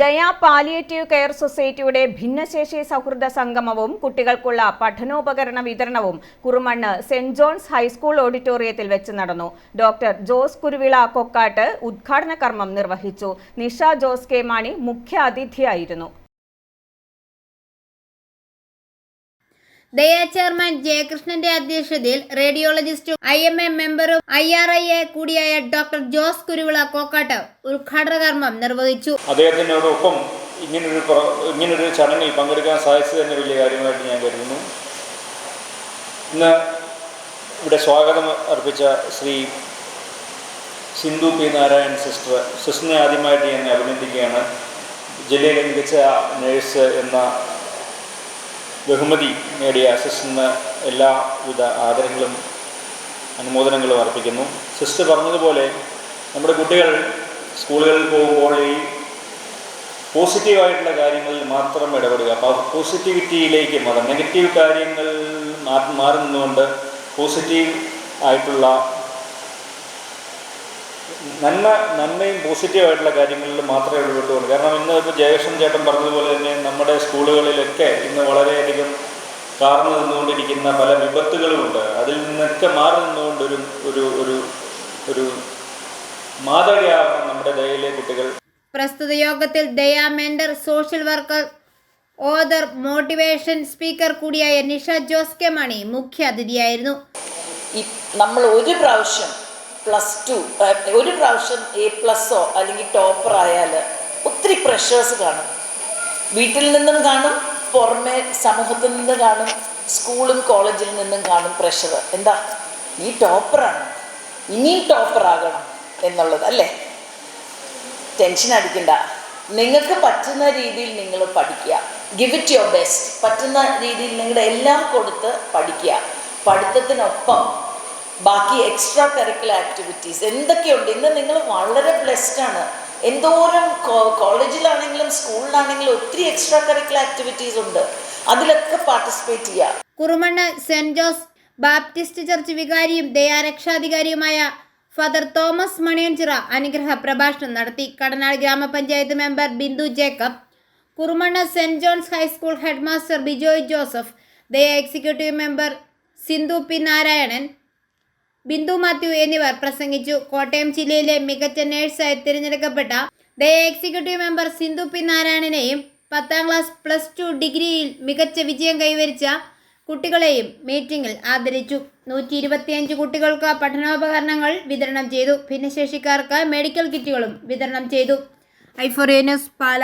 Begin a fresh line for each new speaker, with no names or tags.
ദയ palliative care സൊസൈറ്റിയുടെ ഭിന്നശേഷി സൗഹൃദ സംഗമവും കുട്ടികൾക്കുള്ള പഠനോപകരണ വിതരണവും കുറുമണ്ണ് സെന്റ് ജോൺസ് ഹൈസ്കൂൾ ഓഡിറ്റോറിയത്തിൽ വെച്ച് നടന്നു. ഡോക്ടർ ജോസ് കുരുവിള കൊക്കാട്ട് ഉദ്ഘാടന കർമ്മം നിർവഹിച്ചു. നിഷ ജോസ് കെ മാണി മുഖ്യ അതിഥിയായിരുന്നു
ദയ ചെയർമാൻ ജയകൃഷ്ണന്റെ അധ്യക്ഷതയിൽ റേഡിയോളജിസ്റ്റും ഐ എം എ മെമ്പറും ഐ ആർ ഐ എ കൂടിയായ ഡോക്ടർ ജോസ് കുരുവിള കോക്കാട്ട് ഉദ്ഘാടന കർമ്മം നിർവഹിച്ചു.
അദ്ദേഹത്തിനോടൊപ്പം ഇങ്ങനൊരു ഇങ്ങനൊരു ചടങ്ങിൽ പങ്കെടുക്കാൻ സാധിച്ചത് തന്നെ വലിയ കാര്യമായിട്ട് ഞാൻ കരുതുന്നു. ഇന്ന് ഇവിടെ സ്വാഗതം അർപ്പിച്ച ശ്രീ സിന്ധു പി നാരായൺ സിസ്റ്റർ സിസ്റ്ററിനെ ആദ്യമായിട്ട് ഞാൻ അഭിനന്ദിക്കുകയാണ്. ജില്ലയിലെ മികച്ച നേഴ്സ് എന്ന ബഹുമതി നേടിയ സിസ്റ്ററിന് എല്ലാവിധ ആദരങ്ങളും അനുമോദനങ്ങളും അർപ്പിക്കുന്നു. സിസ്റ്റർ പറഞ്ഞതുപോലെ നമ്മുടെ കുട്ടികൾ സ്കൂളുകളിൽ പോകുമ്പോൾ ഈ പോസിറ്റീവായിട്ടുള്ള കാര്യങ്ങളിൽ മാത്രം ഇടപെടുക. അപ്പോൾ പോസിറ്റിവിറ്റിയിലേക്ക് മാറാം നെഗറ്റീവ് കാര്യങ്ങൾ മാറുന്നതുകൊണ്ട് പോസിറ്റീവ് ആയിട്ടുള്ള നന്മ നന്മയും പോസിറ്റീവായിട്ടുള്ള കാര്യങ്ങളിൽ മാത്രമേ ഇടപെട്ടുള്ളൂ കാരണം ഇന്ന് ഇപ്പോൾ ജയകൃഷ്ണൻ ചേട്ടൻ പറഞ്ഞതുപോലെ തന്നെ നമ്മുടെ സ്കൂളുകളിലൊക്കെ ഇന്ന് വളരെയധികം കാർന്നു നിന്നുകൊണ്ടിരിക്കുന്ന പല വിപത്തുകളുമുണ്ട് അതിൽ നിന്നൊക്കെ മാറി നിന്നുകൊണ്ട് ഒരു ഒരു ഒരു ഒരു മാതൃകയാവണം നമ്മുടെ ദയയിലെ കുട്ടികൾ.
പ്രസ്തുത യോഗത്തിൽ Daya mentor social worker other motivation speaker കൂടിയായ നിഷ ജോസ് കെ മണി മുഖ്യ അതിഥിയായിരുന്നു
നമ്മൾ ഒരു പ്രാവശ്യം പ്ലസ് ടു ഒരു പ്രാവശ്യം എ പ്ലസ്സോ അല്ലെങ്കിൽ ടോപ്പർ ആയാൽ ഒത്തിരി പ്രഷേഴ്സ് കാണും. വീട്ടിൽ നിന്നും കാണും പുറമെ സമൂഹത്തിൽ നിന്ന് കാണും സ്കൂളും കോളേജിൽ നിന്നും കാണും പ്രഷർ എന്താ? നീ ടോപ്പറാണ് ഇനിയും ടോപ്പർ ആകണം എന്നുള്ളത് അല്ലേ? ടെൻഷൻ അടിക്കണ്ട. നിങ്ങൾക്ക് പറ്റുന്ന രീതിയിൽ നിങ്ങൾ പഠിക്കുക. ഗിവ് ഇറ്റ് യുവർ ബെസ്റ്റ് പറ്റുന്ന രീതിയിൽ നിങ്ങളുടെ എല്ലാം കൊടുത്ത് പഠിക്കുക. പഠിത്തത്തിനൊപ്പം ബാക്കി എക്സ്ട്രാ കരിക്കുലർ ആക്ടിവിറ്റീസ് എന്തൊക്കെയുണ്ട്? ഇന്ന് നിങ്ങൾ വളരെ ബ്ലെസ്ഡ് ആണ്. എന്തോരം കോളേജിലാണെങ്കിലും സ്കൂളിലാണെങ്കിലും ഒത്തിരി എക്സ്ട്രാ കരിക്കുലർ ആക്ടിവിറ്റീസ് ഉണ്ട്. അതിലൊക്കെ പാർട്ടിസിപ്പേറ്റ് ചെയ്യുക
Kurumannu Saint Jose Baptist church വികാരിയും ദയാരക്ഷാധികാരിയുമായ ഫാദർ തോമസ് മണിയഞ്ചിറ അനുഗ്രഹ പ്രഭാഷണം നടത്തി. കടനാട് ഗ്രാമപഞ്ചായത്ത് member Bindu Jacob Kurumannu saint John's high school headmaster Bijoy Joseph Daya executive member Sindhu P Narayanan Bindu Mathew എന്നിവർ പ്രസംഗിച്ചു. കോട്ടയം ജില്ലയിലെ മികച്ച നേഴ്സായി തിരഞ്ഞെടുക്കപ്പെട്ട the executive member Sindhu P നാരായണനെയും പത്താം ക്ലാസ് പ്ലസ് ടു ഡിഗ്രിയിൽ മികച്ച വിജയം കൈവരിച്ച കുട്ടികളെയും മീറ്റിംഗിൽ ആദരിച്ചു. നൂറ്റി ഇരുപത്തിയഞ്ച് കുട്ടികൾക്ക് പഠനോപകരണങ്ങൾ വിതരണം ചെയ്തു. ഭിന്നശേഷിക്കാർക്ക് മെഡിക്കൽ കിറ്റുകളും വിതരണം ചെയ്തു. ഐഫോറിയ ന്യൂസ് പാല.